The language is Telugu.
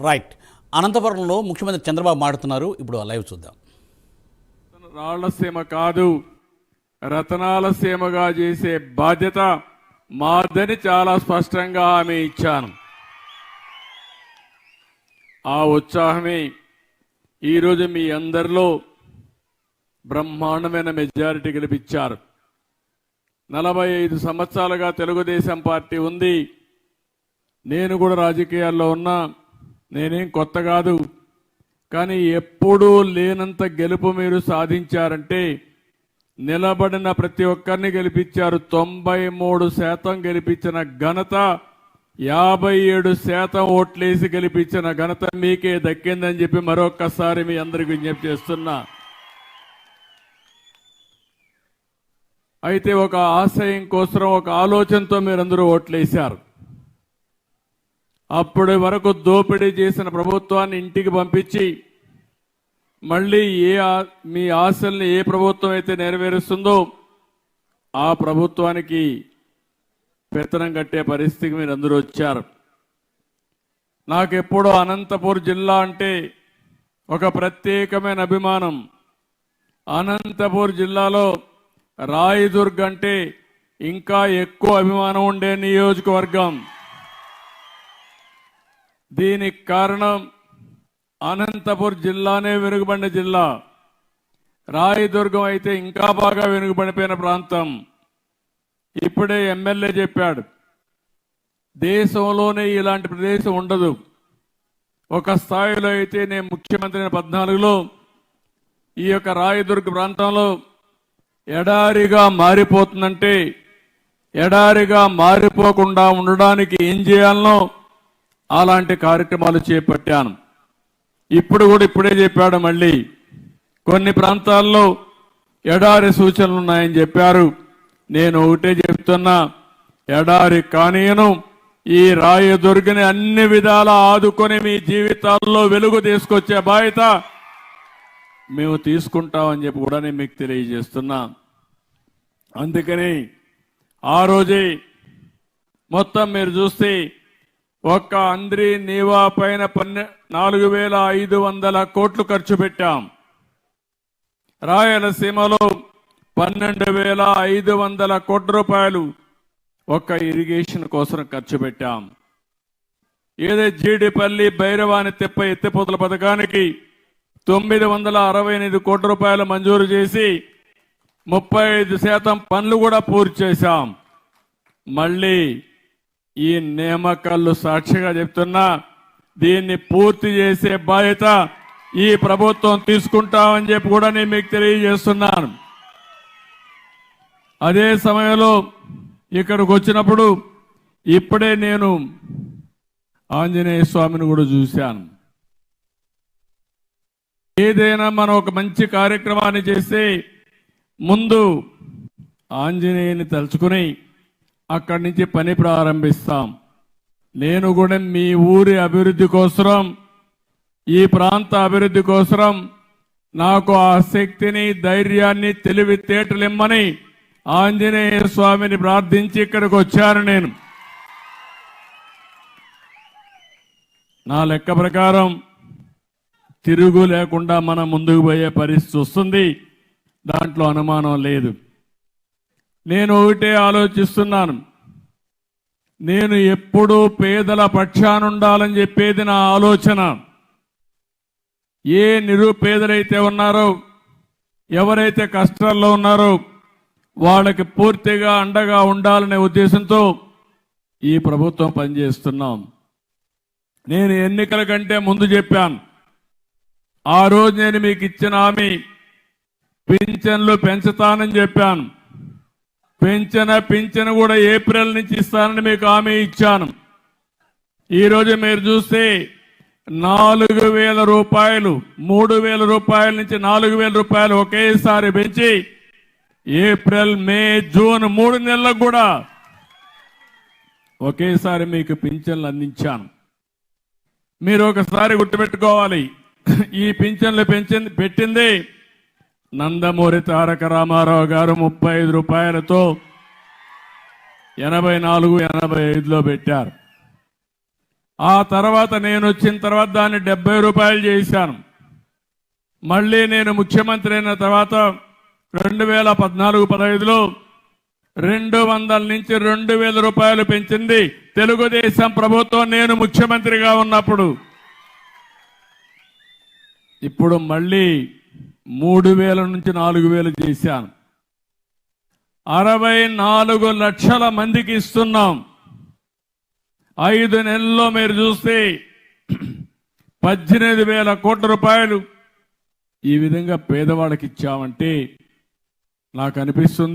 రైట్. అనంతపురంలో ముఖ్యమంత్రి చంద్రబాబు మాడుతున్నారు. ఇప్పుడు లైవ్ చూద్దాం. రాళ్ళసీమ కాదు రతనాల సీమగా చేసే బాధ్యత మాదని చాలా స్పష్టంగా హామీ ఇచ్చాను. ఆ ఉత్సాహమే ఈరోజు మీ అందరిలో బ్రహ్మాండమైన మెజారిటీ గెలిపించారు. నలభై ఐదు సంవత్సరాలుగా తెలుగుదేశం పార్టీ ఉంది. నేను కూడా రాజకీయాల్లో ఉన్నా. నేనేం కొత్త కాదు. కానీ ఎప్పుడూ లేనంత గెలుపు మీరు సాధించారంటే నిలబడిన ప్రతి ఒక్కరిని గెలిపించారు. తొంభై మూడు శాతం గెలిపించిన ఘనత యాభై ఏడు శాతం ఓట్లేసి గెలిపించిన ఘనత మీకే దక్కిందని చెప్పి మరొక్కసారి మీ అందరికి విజ్ఞప్తి చేస్తున్నా. అయితే ఒక ఆశయం కోసం ఒక ఆలోచనతో మీరందరూ ఓట్లేశారు. అప్పటి వరకు దోపిడీ చేసిన ప్రభుత్వాన్ని ఇంటికి పంపించి మళ్ళీ ఏ ఆ- మీ ఆశల్ని ఏ ప్రభుత్వం అయితే నెరవేరుస్తుందో ఆ ప్రభుత్వానికి పెత్తనం కట్టే పరిస్థితికి మీరు అందరూ వచ్చారు. నాకెప్పుడో అనంతపూర్ జిల్లా అంటే ఒక ప్రత్యేకమైన అభిమానం. అనంతపూర్ జిల్లాలో రాయదుర్గ్ అంటే ఇంకా ఎక్కువ అభిమానం ఉండే నియోజకవర్గం. దీనికి కారణం అనంతపూర్ జిల్లానే వెనుకబడిన జిల్లా. రాయదుర్గం అయితే ఇంకా బాగా వెనుకబడిపోయిన ప్రాంతం. ఇప్పుడే ఎమ్మెల్యే చెప్పాడు దేశంలోనే ఇలాంటి ప్రదేశం ఉండదు. ఒక స్థాయిలో అయితే నేను ముఖ్యమంత్రి పద్నాలుగులో ఈ యొక్క రాయదుర్గ ప్రాంతంలో ఎడారిగా మారిపోతుందంటే ఎడారిగా మారిపోకుండా ఉండడానికి ఏం చేయాలనో అలాంటి కార్యక్రమాలు చేపట్టాను. ఇప్పుడు కూడా ఇప్పుడే చెప్పాడు మళ్ళీ. కొన్ని ప్రాంతాల్లో ఎడారి సూచనలు ఉన్నాయని చెప్పారు. నేను ఒకటే చెప్తున్నా. ఎడారి కానీయను ఈ రాయదుర్గని అన్ని విధాలా ఆదుకొని మీ జీవితాల్లో వెలుగు తీసుకొచ్చే బాధ్యత మేము తీసుకుంటామని చెప్పి కూడా నేను మీకు తెలియజేస్తున్నా. అందుకని ఆ రోజే మొత్తం మీరు చూస్తే ఒక్క అంద్రి నీవా పైన పన్నె నాలుగు వేల ఐదు వందల కోట్లు ఖర్చు పెట్టాం. రాయలసీమలో పన్నెండు వేల ఐదు వందల కోట్ల రూపాయలు ఒక్క ఇరిగేషన్ కోసం ఖర్చు పెట్టాం. ఏదే జీడిపల్లి భైరవాని తెప్ప ఎత్తిపోతల పథకానికి తొమ్మిది వందల అరవై ఎనిమిది కోట్ల రూపాయలు మంజూరు చేసి ముప్పై ఐదు శాతం పనులు కూడా పూర్తి చేశాం. మళ్ళీ ఈ నియామకాలు సాక్షిగా చెప్తున్నా దీన్ని పూర్తి చేసే బాధ్యత ఈ ప్రభుత్వం తీసుకుంటామని చెప్పి కూడా నేను మీకు తెలియజేస్తున్నాను. అదే సమయంలో ఇక్కడికి వచ్చినప్పుడు ఇప్పుడే నేను ఆంజనేయ స్వామిని కూడా చూశాను. ఏదైనా మనం ఒక మంచి కార్యక్రమాన్ని చేస్తే ముందు ఆంజనేయుని తలుచుకుని అక్కడి నుంచి పని ప్రారంభిస్తాం. నేను కూడా మీ ఊరి అభివృద్ధి కోసరం ఈ ప్రాంత అభివృద్ధి కోసం నాకు ఆ శక్తిని ధైర్యాన్ని తెలివితేటలిమ్మని ఆంజనేయ స్వామిని ప్రార్థించి ఇక్కడికి వచ్చాను నేను. నా లెక్క ప్రకారం తిరుగు లేకుండా మనం ముందుకు పోయే పరిస్థితి వస్తుంది. దాంట్లో అనుమానం లేదు. నేను ఒకటే ఆలోచిస్తున్నాను. నేను ఎప్పుడూ పేదల పక్షానుండాలని చెప్పేది నా ఆలోచన. ఏ నిరుపేదలైతే ఉన్నారో ఎవరైతే కష్టాల్లో ఉన్నారో వాళ్ళకి పూర్తిగా అండగా ఉండాలనే ఉద్దేశంతో ఈ ప్రభుత్వం పనిచేస్తున్నాం. నేను ఎన్నికల కంటే ముందు చెప్పాను. ఆ రోజు నేను మీకు ఇచ్చిన హామీ పింఛన్లు పెంచుతానని చెప్పాను. పెంచిన పింఛను కూడా ఏప్రిల్ నుంచి ఇస్తానని మీకు హామీ ఇచ్చాను. ఈరోజు మీరు చూస్తే నాలుగు వేల రూపాయలు మూడు వేల రూపాయల నుంచి నాలుగు వేల రూపాయలు ఒకేసారి పెంచి ఏప్రిల్ మే జూన్ మూడు నెలలకు కూడా ఒకేసారి మీకు పింఛన్లు అందించాను. మీరు ఒకసారి గుర్తుపెట్టుకోవాలి. ఈ పింఛన్లు పెంచింది పెట్టింది నందమూరి తారక రామారావు గారు ముప్పై ఐదు రూపాయలతో ఎనభై నాలుగు ఎనభై ఐదులో పెట్టారు. ఆ తర్వాత నేను వచ్చిన తర్వాత దాన్ని డెబ్బై రూపాయలు చేశాను. మళ్ళీ నేను ముఖ్యమంత్రి అయిన తర్వాత రెండు వేల పద్నాలుగు పదహైదులో రెండు వందల నుంచి రెండు వేల రూపాయలు పెంచింది తెలుగుదేశం ప్రభుత్వం నేను ముఖ్యమంత్రిగా ఉన్నప్పుడు. ఇప్పుడు మళ్ళీ మూడు వేల నుంచి నాలుగు వేలు చేశాను. అరవై నాలుగు లక్షల మందికి ఇస్తున్నాం. ఐదు నెలల్లో మీరు చూస్తే పద్దెనిమిది వేల కోట్ల రూపాయలు ఈ విధంగా పేదవాళ్ళకి ఇచ్చామంటే నాకు అనిపిస్తుంది.